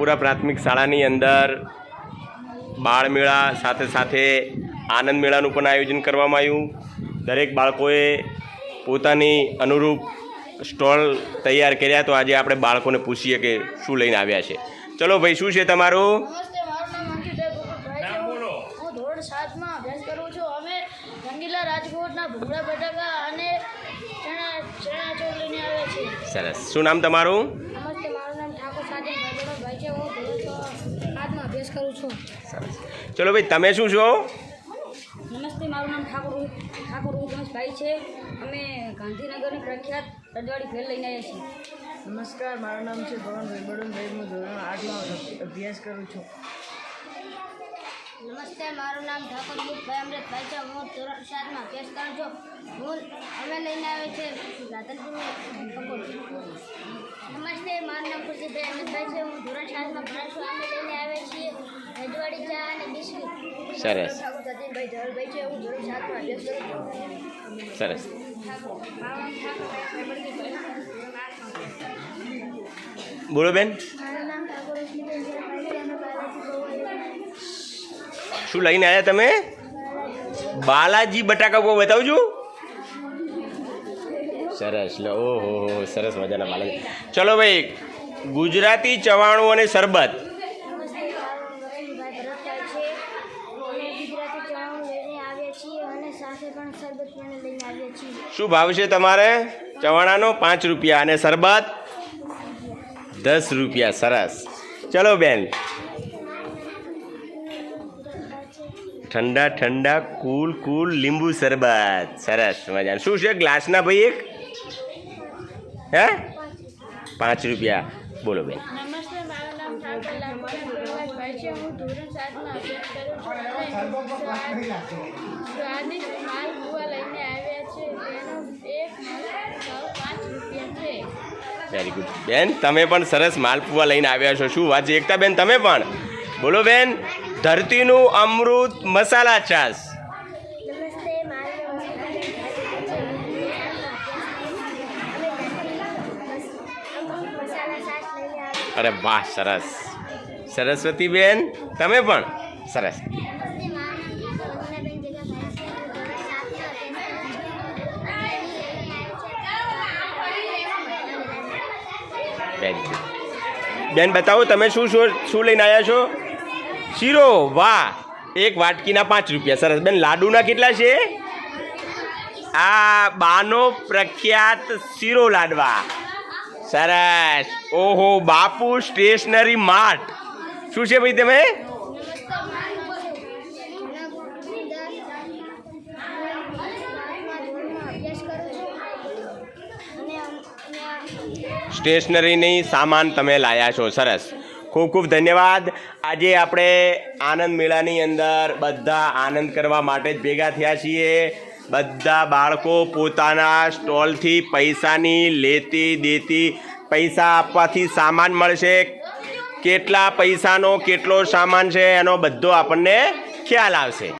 રામપુરા પ્રાથમિક શાળાની અંદર બાળમેળા સાથે સાથે આનંદ મેળાનું પણ આયોજન કરવામાં આવ્યું. દરેક બાળકોએ પોતાની અનુરૂપ સ્ટોલ તૈયાર કર્યા તો આજે આપણે બાળકોને પૂછીએ કે શું લઈને આવ્યા છે. ચલો ભાઈ શું છે તમારું? નમસ્તે મારું નામ અંકિત ભાઈ છે હું હું ધોરણ સાતમાં અભ્યાસ કરું છું. અમે રંગીલા રાજકોટના ભૂંગળા બટાકા અને ચણા ચણા ચોળ લઈને આવ્યા છીએ. સરસ. શું નામ તમારું નમસ્તે મારું નામ ઠાકોર સાજન ભાઈ છે હું ધોરણ છ સાતમાં અભ્યાસ કરું છું સરસ ચલો ભાઈ તમે શું છો? નમસ્તે મારું નામ ઠાકોર ઠાકોર ઉદમસભાઈ છે. અમે ગાંધીનગરની પ્રખ્યાત રજવાડી ભેલ લઈને આવ્યા છીએ. નમસ્કાર મારું નામ છે ભવનભાઈ બળવંતભાઈ હું ધોરણ આઠમાં અભ્યાસ કરું છું. નમસ્તે મારું નામ ઠાકોર મુખભાઈ અમૃતભાઈ છે હું ધોરણ સાતમાં અભ્યાસ કરું છું. હું અમે લઈને આવ્યા છે રાધનપુર નમસ્તે મારું નામ ખુશીભાઈ અમૃતભાઈ છે. હું ધોરણ સાતમાં ભણું છું. અમે સરસ. આઠમાં બોલો બેન. શું લઈને આવ્યા તમે? બાલાજી બટાકા બહુ બતાવજો સરસ. લો, ઓહો, સરસ મજાના બાલાજી. ચલો ભાઈ, ગુજરાતી ચવાણું અને શરબત નમસ્તે મારું વરુણભાઈ ભરતભાઈ છે અમે ગુજરાતી ચવાણું લઈને આવ્યા છીએ અને સાથે પણ શરબત પણ લઈને આવ્યા છીએ શું ભાવ છે તમારે? ચવાણાનો પાંચ રૂપિયા અને શરબત? દસ રૂપિયા સરસ. ચલો બેન. ઠંડા ઠંડા કુલ કુલ લીંબુ શરબત. સરસ મજા શું છે ગ્લાસના ભાઈ એક? હે? પાંચ રૂપિયા. બોલો બેન નમસ્તે મારું નામ ઠાકોર લાલભાઈ હું ધોરણ સાતમાં અભ્યાસ કરું છું અને સ્વાદ- સ્વાદિષ્ટ માલપુઆ લઈને આવ્યા છે તેનો એક ભાવ પાંચ રૂપિયા છે. વેરી ગુડ બેન તમે પણ સરસ માલપુઆ લઈને આવ્યા છો. શું વાત છે? એકતા બેન તમે પણ? બોલો બેન ધરતીનું અમૃત મસાલા છાશ. આવ્યા અરે વાહ સરસ. સરસ્વતી બેન તમે પણ? સરસ. વેરી બેન, બતાવો, તમે શું શું શું લઈને આવ્યા છો? શીરો, વાહ, એક વાટકીના પાંચ રૂપિયા, સરસ. બેન, લાડુના કેટલા છે? આ બાનો પ્રખ્યાત શીરો લાડવા. સરસ. ઓહો, બાપુ સ્ટેશનરી માર્ટ. શું છે ભાઈ તમે? સ્ટેશનરીની સામાન તમે લાયા છો, સરસ. ખૂબ ખૂબ ધન્યવાદ. આજે આપણે આનંદ મેળાની અંદર બધા આનંદ કરવા માટે જ ભેગા થયા છીએ. બધા બાળકો પોતાના સ્ટોલથી પૈસાની લેતી દેતી પૈસા આપવાથી સામાન મળશે. કેટલા પૈસાનો કેટલો સામાન છે એનો બધો આપણને ખ્યાલ આવશે.